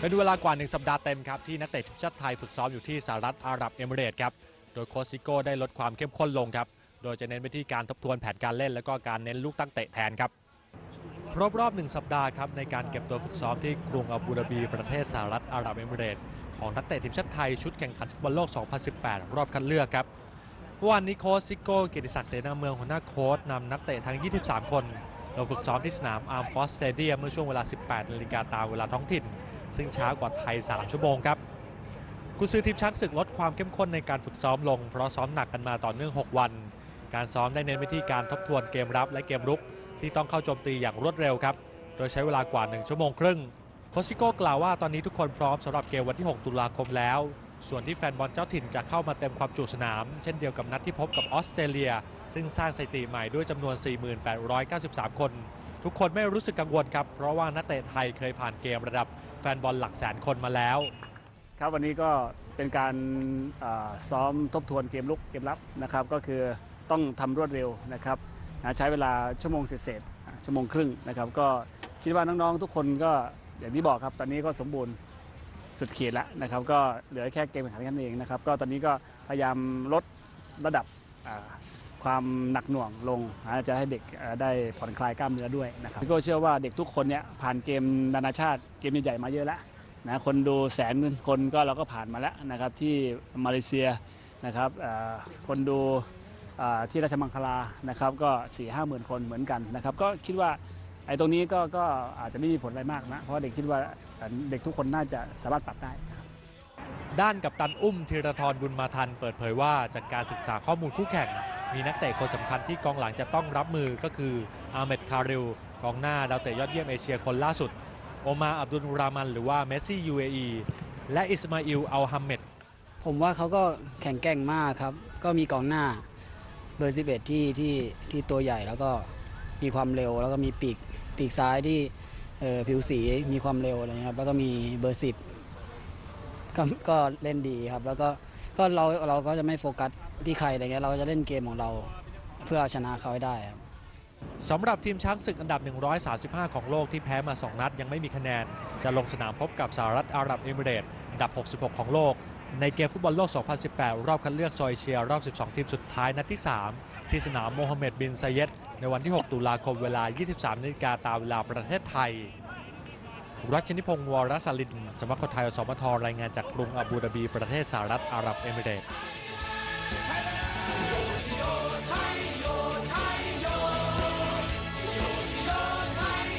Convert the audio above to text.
เป็นเวลากว่าหนึ่งสัปดาห์เต็มครับที่นักเตะทีมชาติไทยฝึกซ้อมอยู่ที่สหรัฐอาหรับเอมิเรตส์ครับ โดยโคซิโก้ได้ลดความเข้มข้นลงครับ โดยจะเน้นไปที่การทบทวนแผนการเล่น และก็การเน้นลูกตั้งเตะแทนครับ ครบรอบหนึ่งสัปดาห์ครับในการเก็บตัวฝึกซ้อมที่กรุงอาบูดาบีประเทศสหรัฐอาหรับเอมิเรตส์ของนักเตะทีมชาติไทยชุดแข่งขันฟุตบอลโลก 2018 รอบคัดเลือกครับวานนี้โค้ชซิโก้เกียรติศักดิ์เสนาเมืองหัวหน้าโค้ชนำนักเตะทั้ง 23 คนลงฝึกซ้อมที่สนามอาร์มฟอสสเตเดียมเมื่อช่วงเวลา 18นาฬิกาตามเวลาท้องถิ่น ซึ่งช้ากว่าไทย 3 ชั่วโมงครับกุนซือทีมช้างศึกลดความเข้มข้นในการฝึกซ้อมลง เพราะซ้อมหนักกันมาต่อเนื่อง 6 วัน การซ้อมได้เน้นไปที่การทบทวนเกมรับและเกมรุก ที่ต้องเข้าโจมตีอย่างรวดเร็วครับ โดยใช้เวลากว่า 1 ชั่วโมงครึ่งโคชิโก้กล่าวว่าตอนนี้ทุกคนพร้อมสำหรับเกมวันที่ 6 ตุลาคมแล้ว ส่วนที่แฟนบอลเจ้าถิ่นจะเข้ามาเต็มความจุสนาม เช่นเดียวกับนัดที่พบกับออสเตรเลีย ซึ่งสร้างสถิติใหม่ด้วยจำนวน 4893 คน ทุกคนไม่รู้สึกกังวลครับ เพราะว่านักเตะไทยเคยผ่านเกมระดับแฟนบอลหลักแสนคนมาแล้ว ครับวันนี้ก็เป็นการซ้อมทบทวนเกมลุกเกมรับนะครับ ก็คือต้องทำรวดเร็วนะครับใช้เวลาชั่วโมงเศษชั่วโมงครึ่งนะครับ ก็คิดว่าน้องๆทุกคนก็อย่างที่บอกครับ ตอนนี้ก็สมบูรณ์สุดขีดแล้วนะครับ ก็เหลือแค่เกมแข่งขันกันเองนะครับ ก็ตอนนี้ก็พยายามลดระดับ ความหนักหน่วงลงอาจจะให้เด็กได้ผ่อนคลายกล้ามเนื้อด้วยนะครับก็เชื่อว่าเด็กทุกคนเนี่ยผ่านเกมนานาชาติเกมใหญ่ๆมาเยอะแล้วนะคนดูแสนคนก็เราก็ผ่านมาแล้วนะครับที่มาเลเซียนะครับคนดูที่ราชมังคลานะครับก็สี่ห้าหมื่นคนเหมือนกันนะครับก็คิดว่าไอ้ตรงนี้ก็ก็อาจจะไม่มีผลอะไรมากนะ เพราะเด็กคิดว่าเอ่อเด็กทุกคนน่าจะสามารถปรับได้ ด้านกับตันอุ้มธีรทรบุญมาทันเปิดเผยว่าจากการศึกษาข้อมูลคู่แข่ง มีนักเตะคนสำคัญที่กองหลังจะต้องรับมือก็คืออาเมดคาริลกองหน้าดาวเตะยอดเยี่ยมเอเชียคนล่าสุด โอมาอับดุลรามันหรือว่าเมสซี่ UAE และอิสมาอิลอัลฮัมเมดผมว่าเขาก็แข็งแกร่งมากครับ ก็มีกองหน้าเบอร์11ที่ที่ที่ตัวใหญ่แล้วก็มีความเร็ว แล้วก็มีปีกปีกซ้ายที่เอ่อผิวสีมีความเร็วอะไรเงี้ยครับแล้วก็มีเบอร์10ก็ก็เล่นดีครับ แล้วก็ ก็เราเราก็จะไม่โฟกัสที่ใครอะไรเงี้ยเราจะเล่นเกมของเราเพื่อเอาชนะเขาให้ได้ครับสำหรับทีมช้างศึกอันดับ 135 ของโลกที่แพ้มา 2 นัดยังไม่มีคะแนน จะลงสนามพบกับสหรัฐอาหรับเอมิเรตส์อันดับ 66 ของโลก ในเกมฟุตบอลโลก 2018 รอบคัดเลือกโซเอเชีย รอบ 12 ทีมสุดท้ายนัดที่ 3 ที่สนามโมฮัมเหม็ดบินซาเยดในวันที่ 6 ตุลาคมเวลา 23นาฬิกาตามเวลาประเทศไทย รัชนิพงศ์วรสลินสมัครไทยอสมทรายงานจากกรุงอาบูดาบีประเทศสหรัฐอาหรับเอมิเรตส์